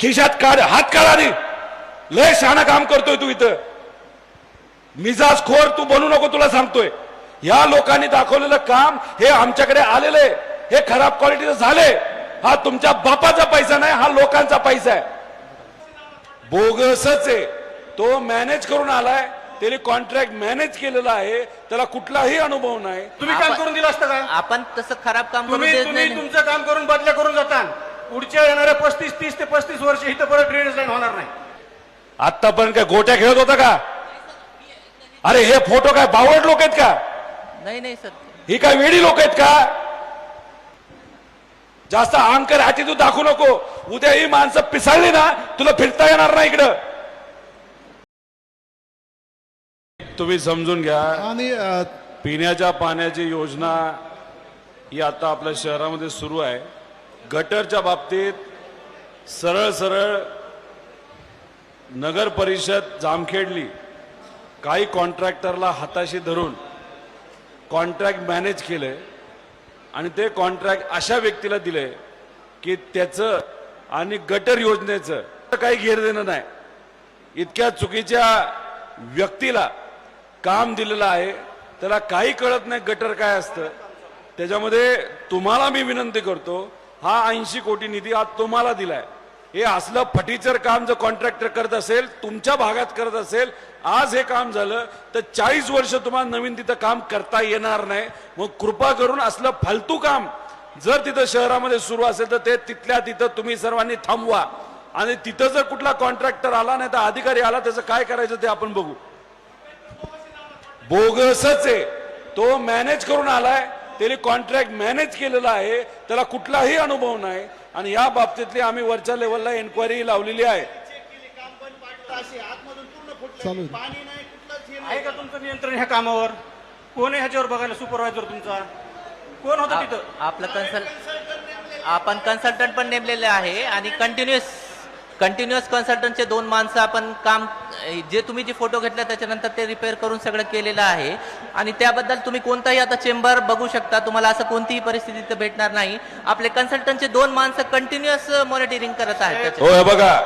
खिशात काढ हात काढा रे. लय शहाणा काम करतोय तू इथं. मिजाज खोर तू बनू नको तुला सांगतोय. या लोकांनी दाखवलेलं काम हे आमच्याकडे आलेलं आहे. हे खराब क्वालिटीचं झाले हा तुमच्या बापाचा पैसा नाही हा लोकांचा पैसा आहे. बोगसच आहे. तो मॅनेज करून आलाय. त्याने कॉन्ट्रॅक्ट मॅनेज केलेला आहे. त्याला कुठलाही अनुभव नाही. तुम्ही काम करून दिलं असतं का? आपण तसं खराब काम तुम्ही तुम्ही तुमचं काम करून बदल्या करून जाता पुढच्या येणाऱ्या पस्तीस तीस ते पस्तीस वर्ष इथं परत ड्रेनेज लाईन होणार नाही. आतापर्यंत काय गोट्या खेळत होता का? अरे हे फोटो काय बावड लोक आहेत का? नाही नाही सर. ही काय वेडी लोक आहेत का? जास्त अहंकार ऍटिट्यूड दाखवू नको. उद्या ही माणसं पिसाळली ना तुला फिरता येणार नाही इकडं. तुम्ही समजून घ्या. आणि पिण्याच्या पाण्याची योजना ही आता आपल्या शहरामध्ये सुरू आहे. गटरच्या बाबतीत सरळ सरळ नगर परिषद जामखेडली. काही कॉन्ट्रॅक्टरला हाताशी धरून कॉन्ट्रॅक्ट मॅनेज केले आणि ते कॉन्ट्रॅक्ट अशा व्यक्तीला दिले की त्याचं आणि गटर योजनेचं काही घेर देणं नाही. इतक्या चुकीच्या व्यक्तीला काम दिलेलं आहे. त्याला काही कळत नाही गटर काय असतं. त्याच्यामध्ये तुम्हाला मी विनंती करतो हा ऐंशी कोटी निधी आज तुम्हाला दिलाय. हे असलं फटीचर काम जर कॉन्ट्रॅक्टर करत असेल तुमच्या भागात करत असेल आज हे काम झालं तर चाळीस वर्ष तुम्हाला नवीन तिथं काम करता येणार नाही. मग कृपा करून असलं फालतू काम जर तिथं शहरामध्ये सुरू असेल तर ते तिथल्या तिथं तुम्ही सर्वांनी थांबवा. आणि तिथं जर कुठला कॉन्ट्रॅक्टर आला नाही तर अधिकारी आला त्याचं काय करायचं ते आपण बघू. बोगसच आहे. तो मॅनेज करून आलाय त्याने कॉन्ट्रॅक्ट मॅनेज केलेला आहे. त्याला कुठलाही अनुभव नाही. आणि या बाबतीतली आम्ही वरच्या लेवलला एन्क्वायरी लावलेली आहे. आहे का तुमचं नियंत्रण ह्या कामावर? कोण आहे ह्याच्यावर बघायला सुपरवायझर तुमचा? कोण होता तिथं? आपलं कन्सल्ट आपण कन्सल्टंट पण नेमलेले आहे. आणि कंटिन्युअस कंटिन्युअस कन्सल्टंटचे दोन माणसं आपण काम जे तुम्ही जे फोटो घेतला त्याच्यानंतर ते रिपेअर करून सगळं केलेलं आहे. आणि त्याबद्दल तुम्ही कोणताही आता चेंबर बघू शकता. तुम्हाला असं कोणतीही परिस्थिती भेटणार नाही. आपले कन्सल्टंटचे दोन माणसं कंटिन्युअस मॉनिटरिंग करत आहेत. हो हे बघा.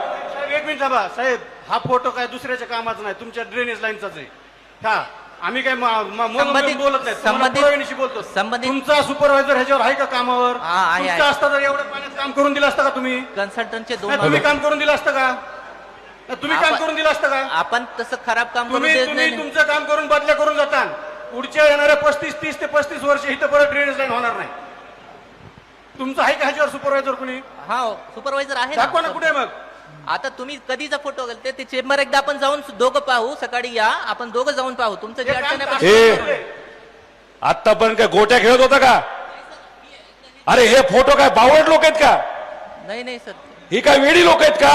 एक मिनिट थांबा. साहेब हा फोटो काय दुसऱ्याच्या कामाचा नाही. तुमच्या ड्रेनेज लाईनचाच आहे. हा आम्ही काय बोलत नाही. बोलतो. संबंधित- तुमचा सुपरवायझर ह्याच्यावर आहे का कामावर? हा. असता तर एवढ्या पाण्यात काम करून दिलं असतं का तुम्ही? कन्सल्टंटचे दोन तुम्ही काम करून दिलं असतं का? तुम्ही काम आपण- करून दिलं असतं का? आपण तसं खराब काम करू तुम्ही देत तुम्ही नाही. तुमचं काम करून बदल्या करून जाता पुढच्या येणाऱ्या पस्तीस तीस ते पस्तीस वर्ष इथं परत ड्रेनेज लाईन होणार नाही. तुमचं आहे का ह्याच्यावर सुपरवायझर कुणी? हा सुपरवायझर आहे दाखवा ना कुठे मग. आता तुम्ही कधीचा फोटो घालते ते चेंबर एकदा आपण जाऊन दोघं पाहू सकाळी या आपण दोघं जाऊन पाहू. तुमचं जे हे काम अडचण आहे हे आतापर्यंत काय गोट्या खेळत होता का? अरे हे फोटो काय बावड लोक आहेत का? नाही नाही सर. ही काय वेडी लोक आहेत का?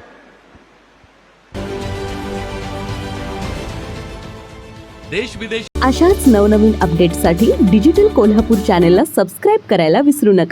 देश विदेश अशाच नवनवीन अपडेटसाठी डिजिटल कोल्हापूर चॅनेलला सबस्क्राईब करायला विसरू नका.